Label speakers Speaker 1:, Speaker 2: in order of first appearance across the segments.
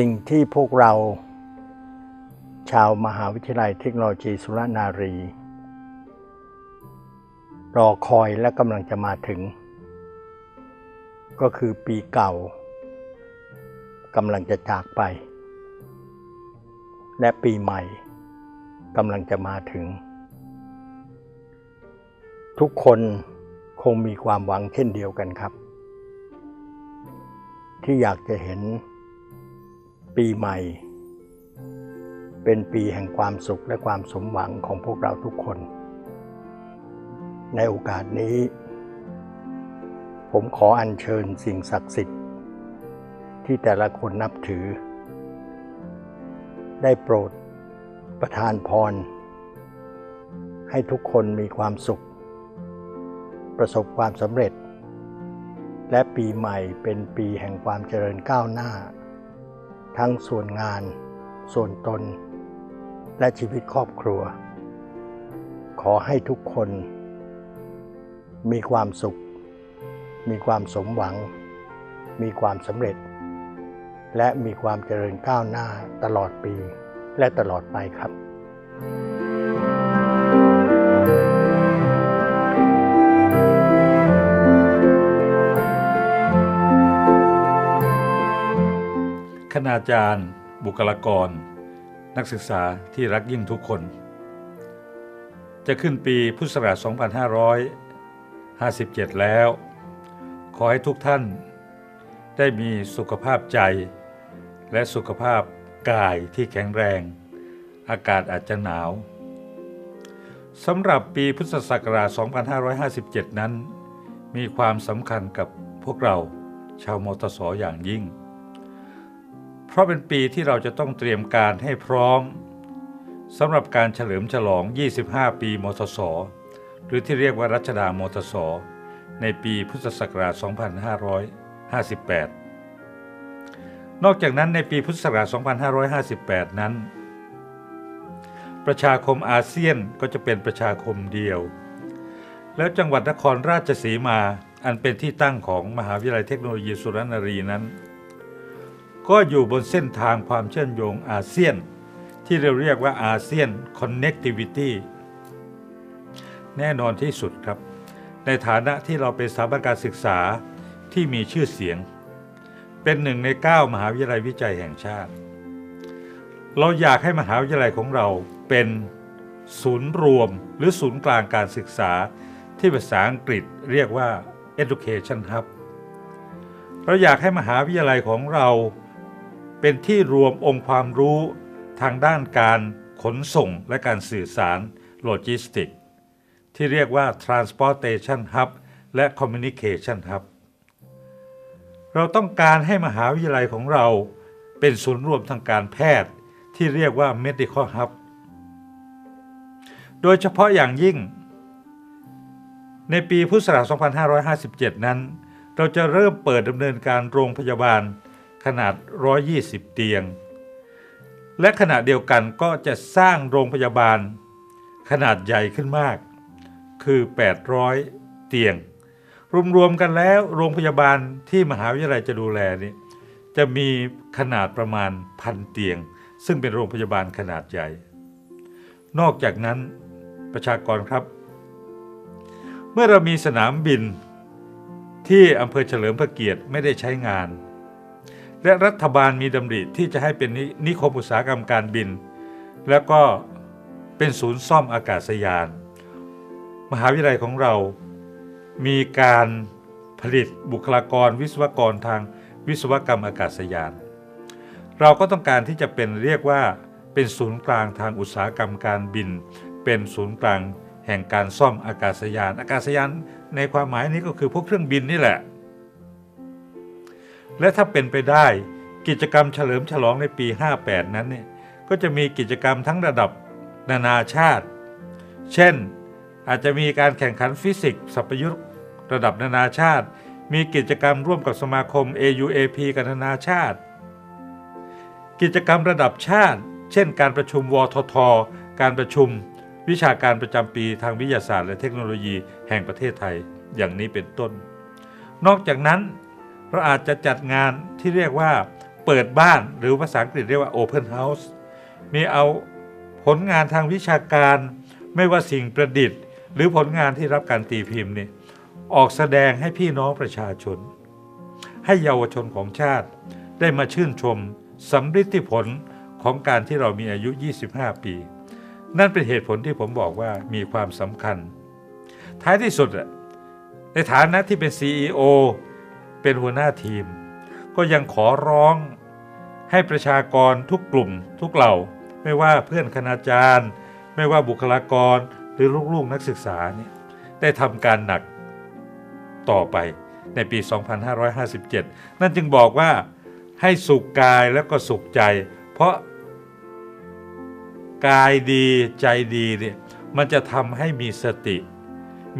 Speaker 1: สิ่งที่พวกเรา ชาวมหาวิทยาลัยเทคโนโลยีสุรนารี รอคอยและกำลังจะมาถึง ก็คือปีเก่ากำลังจะจากไป และปีใหม่กำลังจะมาถึง ทุกคนคงมีความหวังเช่นเดียวกันครับ ที่อยากจะเห็น ปีใหม่ เป็นปีแห่งความสุขและความสมหวังของพวกเราทุกคน ในโอกาสนี้ ผมขออัญเชิญสิ่งศักดิ์สิทธิ์ ที่แต่ละคนนับถือ ได้โปรดประทานพร ให้ทุกคนมีความสุข ประสบความสำเร็จ และปีใหม่เป็นปีแห่งความเจริญก้าวหน้า ทั้งส่วนงาน ส่วนตน และชีวิตครอบครัว ขอให้ทุกคน มีความสุข มีความสมหวัง มีความสำเร็จ และมีความเจริญก้าวหน้าตลอดปีและตลอดไปครับ
Speaker 2: คณาจารย์ บุคลากร นักศึกษาที่รักยิ่งทุกคน จะขึ้นปีพุทธศักราช 2557 แล้ว ขอให้ทุกท่าน ได้มีสุขภาพใจ และสุขภาพกายที่แข็งแรง อากาศอาจจะหนาวสำหรับปีพุทธศักราช 2557 นั้น มีความสำคัญกับพวกเราชาวมตสอย่างยิ่ง เพราะเป็นปีที่เราจะต้องเตรียมการให้พร้อมสำหรับการเฉลิมฉลอง 25 ปีมทสหรือที่เรียกว่ารัชดามทสในปีพุทธศักราช 2558 นอกจากนั้นในปีพุทธศักราช 2558 นั้น ประชาคมอาเซียนก็จะเป็นประชาคมเดียว แล้วจังหวัดนครราชสีมาอันเป็นที่ตั้งของมหาวิทยาลัยเทคโนโลยีสุรนารีนั้น ก็อยู่บนเส้นทางความเชื่อมโยงอาเซียน ที่เราเรียกว่าอาเซียน Connectivity แน่นอนที่สุดครับ ในฐานะที่เราเป็นสถาบันการศึกษาที่มีชื่อเสียง เป็นหนึ่งใน 9 มหาวิทยาลัยวิจัยแห่งชาติ เราอยากให้มหาวิทยาลัยของเราเป็นศูนย์รวมหรือศูนย์กลางการศึกษาที่ภาษาอังกฤษเรียกว่า Education Hub เราอยากให้มหาวิทยาลัยของเรา เป็นที่รวมองค์ความรู้ทางด้านการขนส่งและการสื่อสารโลจิสติก ที่เรียกว่า Transportation Hub และ Communication Hub เราต้องการให้มหาวิทยาลัยของเราเป็นศูนย์รวมทางการแพทย์ที่เรียกว่า Medical Hub โดยเฉพาะอย่างยิ่ง ในปีพุทธศักราช 2557 นั้น เราจะเริ่มเปิดดำเนินการโรงพยาบาล ขนาด 120 เตียง และขณะเดียวกันก็จะสร้างโรงพยาบาล ขนาดใหญ่ขึ้นมาก คือ 800 เตียง รวมๆกันแล้วโรงพยาบาลที่มหาวิทยาลัยจะดูแลนี้จะมีขนาดประมาณพันเตียง ซึ่งเป็นโรงพยาบาลขนาดใหญ่ นอกจากนั้นประชากรครับ เมื่อเรามีสนามบินที่อำเภอเฉลิมพระเกียรติไม่ได้ใช้งาน และรัฐบาลมีดำริที่จะให้เป็นนินิคมอุตสาหกรรมการบิน แล้วก็เป็นศูนย์ซ่อมอากาศยาน มหาวิทยาลัยของเรามีการผลิตบุคลากรวิศวกรทางวิศวกรรมอากาศยาน เราก็ต้องการที่จะเป็นเรียกว่าเป็นศูนย์กลางทางอุตสาหกรรมการบิน เป็นศูนย์กลางแห่งการซ่อมอากาศยาน อากาศยานในความหมายนี้ก็คือพวกเครื่องบินนี่แหละ และถ้าเป็นไปได้กิจกรรมเฉลิมฉลองในปี 58 นั้นเนี่ยก็จะมีกิจกรรมทั้งระดับนานาชาติ เช่น อาจจะมีการแข่งขันฟิสิกส์สัพยุตระดับนานาชาติ มีกิจกรรมร่วมกับสมาคม AUAP กันนานาชาติ กิจกรรมระดับชาติ เช่น การประชุมวทท การประชุม วิชาการประจำปีทางวิทยาศาสตร์และเทคโนโลยีแห่งประเทศไทยอย่างนี้เป็นต้น นอกจากนั้น เราอาจจะจัดงานที่เรียกว่าเปิดบ้านหรือภาษาอังกฤษเรียกว่า Open House มีเอาผลงานทางวิชาการไม่ว่าสิ่งประดิษฐ์ หรือผลงานที่รับการตีพิมพ์นี่ออกแสดงให้พี่น้องประชาชน ให้เยาวชนของชาติได้มาชื่นชมสำฤทธิผลของการที่เรามีอายุ 25 ปี นั่นเป็นเหตุผลที่ผมบอกว่ามีความสำคัญ ท้ายที่สุดในฐานะที่เป็น CEO เป็นหัวหน้าทีม ก็ยังขอร้องให้ประชากรทุกกลุ่ม ทุกเหล่า ไม่ว่าเพื่อนคณาจารย์ ไม่ว่าบุคลากรหรือลูกๆนักศึกษาเนี่ยได้ทำการหนักต่อไปในปี 2557 นั่นจึงบอกว่าให้สุขกายแล้วก็สุขใจ เพราะกายดีใจดีเนี่ยมันจะทำให้มีสติ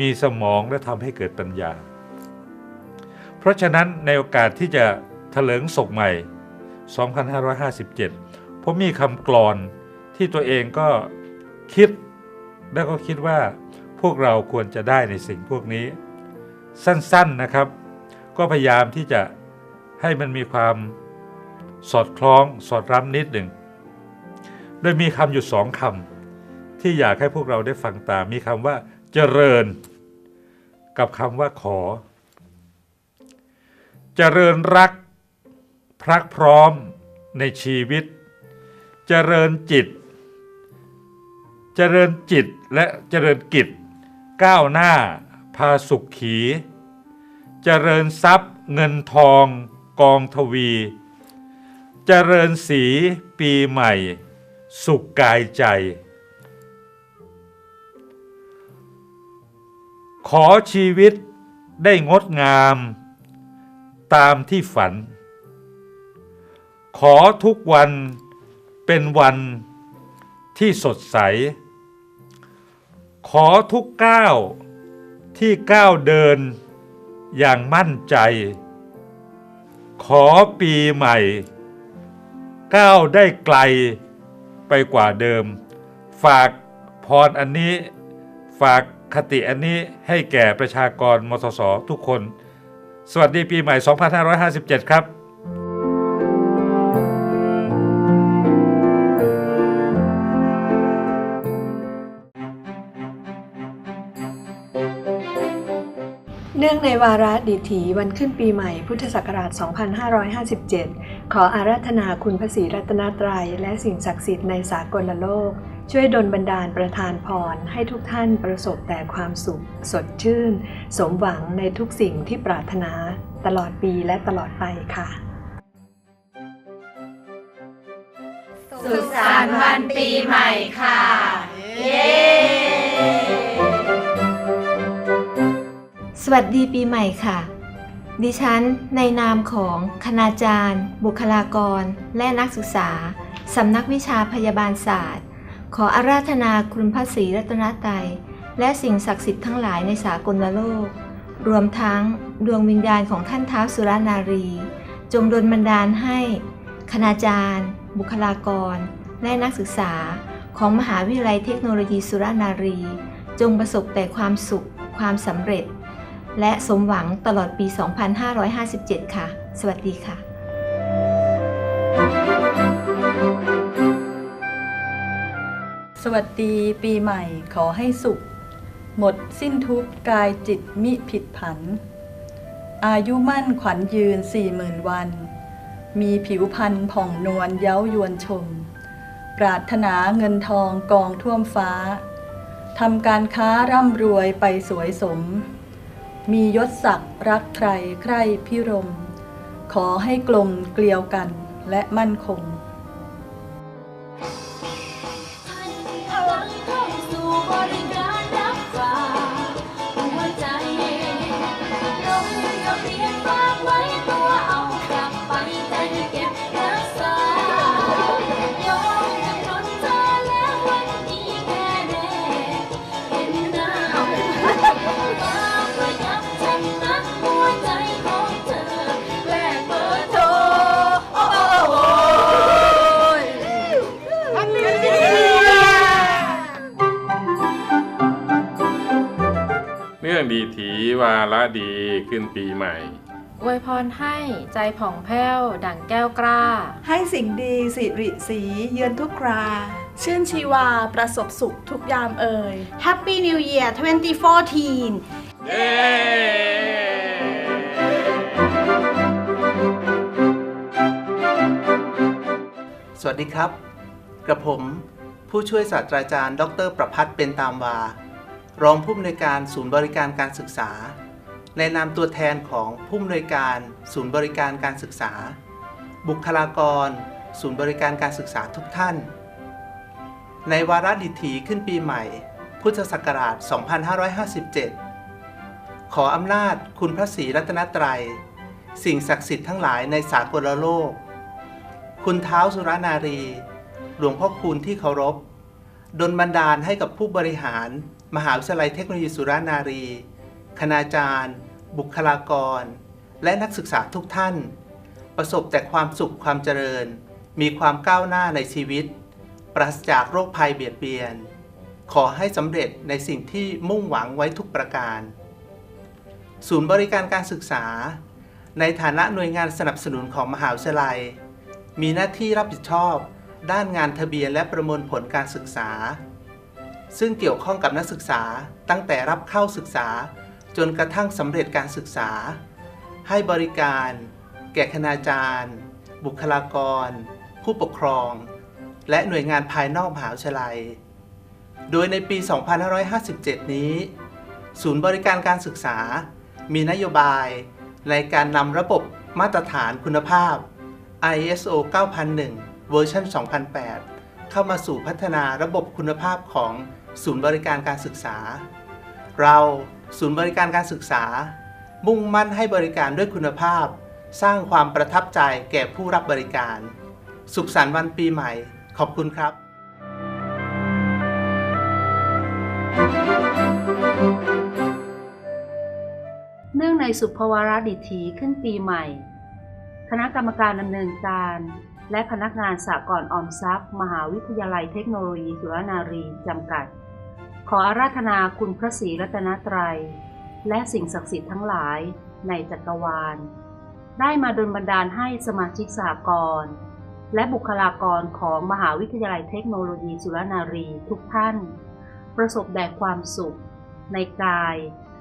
Speaker 2: มีสมองและทำให้เกิดปัญญา เพราะฉะนั้นในโอกาสที่จะถลิงศกใหม่ 2557 ผมมีคำกลอนที่ตัวเองก็คิดแล้วก็คิดว่าพวกเราควรจะได้ในสิ่งพวกนี้ สั้นๆนะครับ ก็พยายามที่จะให้มันมีความสอดคล้องสอดรั้นิดหนึ่ง โดยมีคำอยู่สองคำที่อยากให้พวกเราได้ฟังตามมีคำว่าเจริญ กับคำว่าขอ เจริญรัก พรักพร้อมในชีวิต เจริญจิต เจริญจิตและเจริญกิจ ก้าวหน้า พาสุขขี เจริญทรัพย์ เงินทองกองทวี เจริญสีปีใหม่ สุขกายใจ ขอชีวิตได้งดงาม ตามที่ฝัน ขอทุกวันเป็นวันที่สดใส ขอทุกก้าวที่ก้าวเดินอย่างมั่นใจ ขอปีใหม่ ก้าวได้ไกลไปกว่าเดิม ฝากพรอันนี้ ฝากคติอันนี้ให้แก่ประชากรมทสทุกคน สวัสดีปีใหม่ 2557 ครับ
Speaker 3: เนื่องในวาระดิถีวันขึ้นปีใหม่พุทธศักราช 2557 ขออาราธนาคุณพระศรีรัตนตรัยและสิ่งศักดิ์สิทธิ์ในสากลโลก ช่วยดลบันดาลประทานพรให้ทุกท่านประสบแต่ความสุข สดชื่น สมหวังในทุกสิ่งที่ปรารถนาตลอดปีและตลอดไปค่ะ
Speaker 4: สุขสันต์วันปีใหม่ค่ะ เย้
Speaker 5: สวัสดีปีใหม่ค่ะ ดิฉันในนามของคณาจารย์ บุคลากร และนักศึกษาสำนักวิชาพยาบาลศาสตร์ ขออาราธนาคุณพระศรีรัตนตรัยและสิ่งศักดิ์สิทธิ์ทั้งหลายในสากลโลก รวมทั้งดวงวิญญาณของท่านเท้าวสุรนารี จงดลบันดาลให้ คณาจารย์ บุคลากร และนักศึกษาของมหาวิทยาลัยเทคโนโลยีสุรนารี จงประสบแต่ความสุข ความสำเร็จ และสมหวังตลอดปี 2557 ค่ะ สวัสดีค่ะ
Speaker 6: สวัสดีปีใหม่ขอให้สุข หมดสิ้นทุกกายจิตมิผิดผัน อายุมั่นขวัญยืนสี่หมื่นวัน มีผิวพรรณผ่องนวลเย้ายวนชม ปรารถนาเงินทองกองท่วมฟ้าทำการค้าร่ำรวยไปสวยสม มียศศักดิ์รักใครใคร่พิรม ขอให้กลมเกลียวกันและมั่นคง
Speaker 7: ขึ้นปีใหม่อวยพรให้ใจผ่องแผ้ว ดั่งแก้วกล้า
Speaker 6: ให้สิ่งดีสิริสีเยือนทุกครา
Speaker 8: ชื่นชีวาประสบสุขทุกยามเอ่ย
Speaker 9: Happy New Year 2014
Speaker 10: สวัสดีครับ กระผม ผู้ช่วยศาสตราจารย์ ดรประพัฒน์เป็นตามวา รองผู้อำนวยการศูนย์บริการการศึกษา ในนามตัวแทนของผู้อำนวยการศูนย์บริการการศึกษา บุคลากร ศูนย์บริการการศึกษาทุกท่าน ในวาระดิถีขึ้นปีใหม่ พุทธศักราช 2557 ขออำนาจคุณพระศรีรัตนตรัย สิ่งศักดิ์สิทธิ์ทั้งหลายในสากลโลก คุณเท้าสุรนารี หลวงพ่อคูณที่เคารพ ดลบันดาลให้กับผู้บริหาร มหาวิทยาลัยเทคโนโลยีสุรนารี คณาจารย์ บุคลากร และนักศึกษาทุกท่าน ประสบแต่ความสุขความเจริญ มีความก้าวหน้าในชีวิต ปราศจากโรคภัยเบียดเบียน ขอให้สำเร็จในสิ่งที่มุ่งหวังไว้ทุกประการ ศูนย์บริการการศึกษา ในฐานะหน่วยงานสนับสนุนของมหาวิทยาลัย มีหน้าที่รับผิดชอบด้านงานทะเบียนและประมวลผลการศึกษา ซึ่งเกี่ยวข้องกับนักศึกษาตั้งแต่รับเข้าศึกษา จนกระทั่งสำเร็จการศึกษา ให้บริการ แก่คณาจารย์ บุคลากร ผู้ปกครอง และหน่วยงานภายนอกมหาวิทยาลัย โดยในปี 2557 นี้ ศูนย์บริการการศึกษา มีนโยบายในการนำระบบมาตรฐานคุณภาพ ISO 9001 เวอร์ชัน2008 เข้ามาสู่พัฒนาระบบคุณภาพของศูนย์บริการการศึกษา เรา ศูนย์บริการการศึกษา มุ่งมั่นให้บริการด้วยคุณภาพ สร้างความประทับใจแก่ผู้รับบริการ สุขสันต์วันปีใหม่ ขอบคุณครับ
Speaker 11: เนื่องในสุภวาระดิถีขึ้นปีใหม่ คณะกรรมการดำเนินการ และพนักงานสากลออมทรัพย์ มหาวิทยาลัยเทคโนโลยีสุรนารีจำกัด ขออาราธนาคุณพระศรีรัตนตรัย และสิ่งศักดิ์สิทธิ์ทั้งหลายในจักรวาล ได้มาดลบันดาลให้สมาชิกสากลและบุคลากรของมหาวิทยาลัยเทคโนโลยีสุรนารีทุกท่าน ประสบแด่ความสุข ในกาย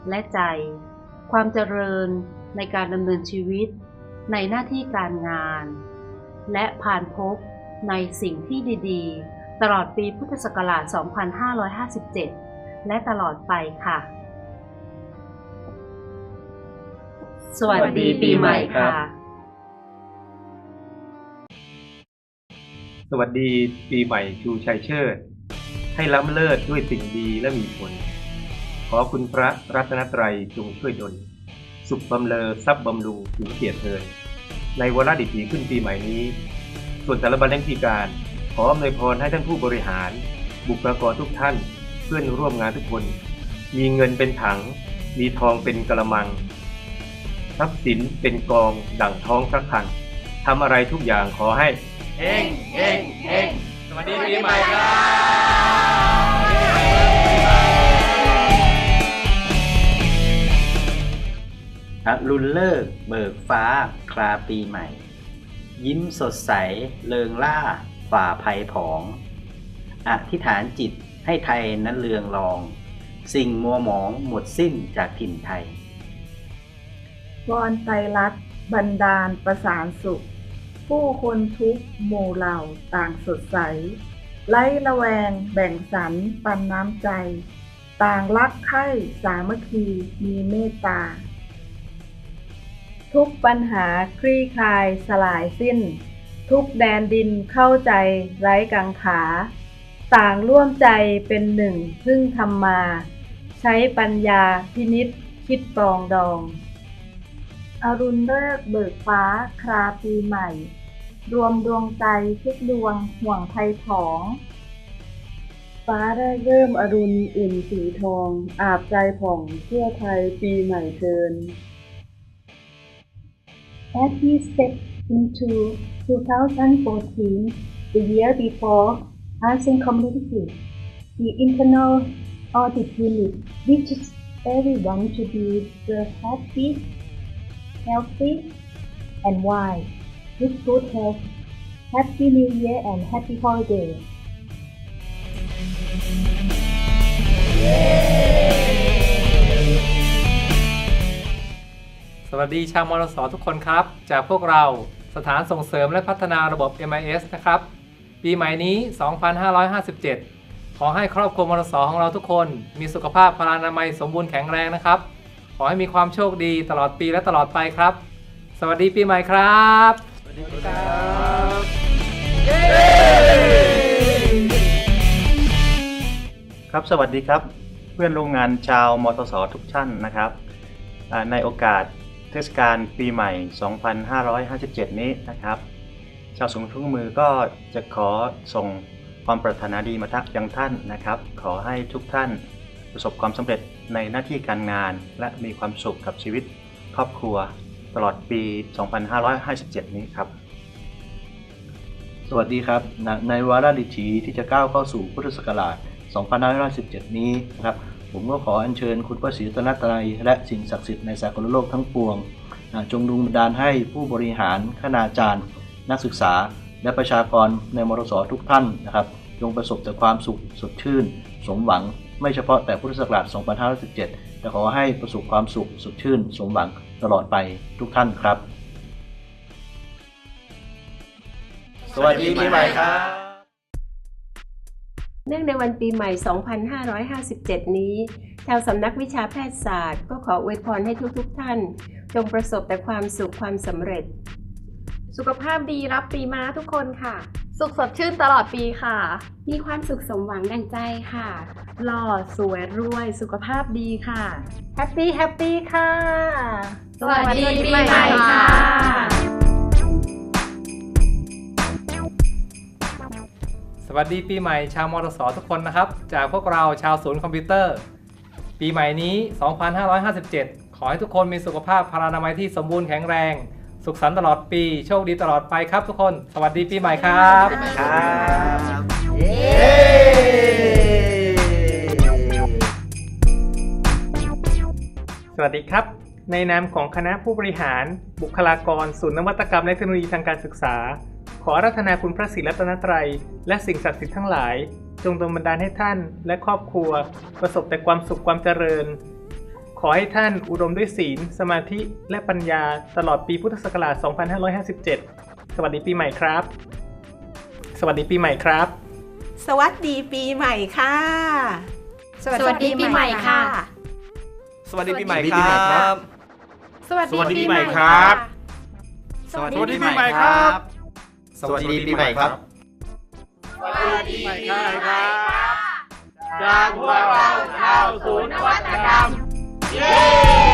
Speaker 11: และใจ ความเจริญในการดำเนินชีวิต ในหน้าที่การงาน และผ่านพบในสิ่งที่ดี ๆ ตลอดปีพุทธศักราช 2557 และตลอดไปค่ะ สวัสดีปีใหม่ค่ะ
Speaker 12: สวัสดีปีใหม่ชูชัยเชิด ให้ล้ำเลิศด้วยสิ่งดีและมีผล ขอคุณพระรัตนตรัยจงช่วยดล สุขบำเลอทรัพย์บำรุงถึงเกียรติเทินในวาระดิถีขึ้นปีใหม่นี้ ส่วนสารบัญแห่งพิการ ขออำนวยพรให้ท่านผู้บริหาร บุคลากรทุกท่าน เพื่อนร่วมงานทุกคน มีเงินเป็นถัง มีทองเป็นกระมัง ทรัพย์สินเป็นกองดั่งท้องพระคลังทำอะไรทุกอย่างขอให้
Speaker 13: เฮงเฮงเฮงสวัสดีปีใหม่ครับ
Speaker 14: อรุณเลิกษ์เบิกฟ้าคลาปีใหม่ ยิ้มสดใสเลิงล่า ฝ่าภัยผอง อธิษฐานจิตให้ไทยนั้นเลืองรอง สิ่งมัวหมองหมดสิ้นจากถิ่นไทย
Speaker 15: วอนไตรลัดบันดาลประสานสุข ผู้คนทุกหมู่เหล่าต่างสดใส ไล่ระแวงแบ่งสรรปันน้ำใจ ต่างรักใคร่สามัคคีมีเมตตา
Speaker 3: ทุกปัญหาคลี่คลายสลายสิ้น ทุกแดนดินเข้าใจไร้กังขา ต่างร่วมใจเป็นหนึ่งพึ่งทำมา ใช้ปัญญาพินิษคิดปรองดอง
Speaker 15: อรุณเลิกเบิกฟ้าคราปีใหม่ รวมดวงใจทุกดวงห่วงภัยผอง
Speaker 16: ฟ้าได้เริ่มอรุณอุ่นสีทอง อาบใจผ่องเพื่อไทยปีใหม่เทิน
Speaker 17: As we step into 2014, the year before ASEAN Community, the internal audit unit wishes everyone to be the happy, healthy, and wise with good health. Happy New Year and Happy Holidays.
Speaker 9: ส วัสดีชาวมรสทุกคนครับ จากพวกเราสถานส่งเสริมและพัฒนาระบบ MIS นะครับ ปีใหม่นี้ 2557 ขอให้ครอบครัวมรสของเราทุกคน มีสุขภาพพลานามัยสมบูรณ์แข็งแรงนะครับ ขอให้มีความโชคดีตลอดปีและตลอดไปครับ สวัสดีปีใหม่ครับ สวัสดีครับ
Speaker 18: ครับสวัสดีครับเพื่อนโรงงานชาวมทสทุกท่านนะครับอ่าในโอกาส เทศกาลปีใหม่ 2557 นี้นะครับ ชาวสงทุกมือก็จะขอส่งความปรารถนาดีมาทักยังท่านนะครับ ขอให้ทุกท่านประสบความสำเร็จในหน้าที่การงาน และมีความสุขกับชีวิตครอบครัวตลอดปี 2557 นี้ครับ
Speaker 19: สวัสดีครับ ในวาระดิถีที่จะก้าวเข้าสู่พุทธศักราช 2517นี้นะครับ ผมก็ขออัญเชิญคุณพระศรีตนตรัย และสิ่งศักดิ์สิทธิ์ในสากลโลกทั้งปวง จงดุลบันดาลให้ผู้บริหารคณาจารย์ นักศึกษา และประชากรในมรสทุกท่านนะครับจงประสบแต่ความสุขสดชื่น สมหวัง ไม่เฉพาะแต่พุทธศักราช 2517 แต่ขอให้ประสบความสุขสดชื่น สมหวังตลอดไปทุกท่านครับ สวัสดีปีใหม่ครับ
Speaker 20: เนื่องในวันปีใหม่ 2557 นี้ ชาวสำนักวิชาแพทยศาสตร์ ก็ขออวยพรให้ทุกๆทท่าน จงประสบแต่ความสุขความสำเร็จ
Speaker 7: สุขภาพดีรับปีม้าทุกคนค่ะ สุขสดชื่นตลอดปีค่ะ
Speaker 21: มีความสุขสมหวังดังใจค่ะ
Speaker 22: หล่อสวยรวยสุขภาพดีค่ะ
Speaker 20: แฮปปี้แฮปปี้ค่ะ
Speaker 7: สวัสดีปีใหม่ค่ะ
Speaker 9: วัสดีปีใหม่ชาวมรสทุกคนนะครับ จากพวกเราชาวศูนย์คอมพิวเตอร์ ปีใหม่นี้ 2557 ขอให้ทุกคนมีสุขภาพพลานามัยที่สมบูรณ์แข็งแรง สุขสันต์ตลอดปี โชคดีตลอดไปครับทุกคน สวัสดีปีใหม่ครับ
Speaker 23: สวัสดีครับ ในนามของคณะผู้บริหาร บุคลากร ศูนย์นวัตกรรมและเทคโนโลยีทางการศึกษา ขออาราธนาคุณพระศรีรัตนตรัย และสิ่งศักดิ์สิทธิ์ทั้งหลาย จงดลบันดาลให้ท่านและครอบครัว ประสบแต่ความสุขความเจริญ ขอให้ท่านอุดมด้วยศีล สมาธิและปัญญาตลอดปีพุทธศักราช 2557 สวัสดีปีใหม่ครับ สวัสดีปีใหม่ครับ
Speaker 24: สวัสดีปีใหม่ค่ะ
Speaker 7: สวัสดีปีใหม่ค่ะ
Speaker 13: สวัสดีปีใหม่ครับ
Speaker 7: สวัส
Speaker 13: สวัสดี
Speaker 7: ดี
Speaker 13: ปี
Speaker 7: ปี
Speaker 13: ให
Speaker 7: ให
Speaker 13: ม่
Speaker 7: ม่
Speaker 13: ค
Speaker 7: ค
Speaker 13: รั
Speaker 7: รับบ
Speaker 13: สวัสดีปีใหม่ครับ
Speaker 19: สวัสดีปีใหม่ครับ
Speaker 13: สวัสดีปีใหม่ครับจากพวกเราชาวศูนย์นวัตกรรม เย้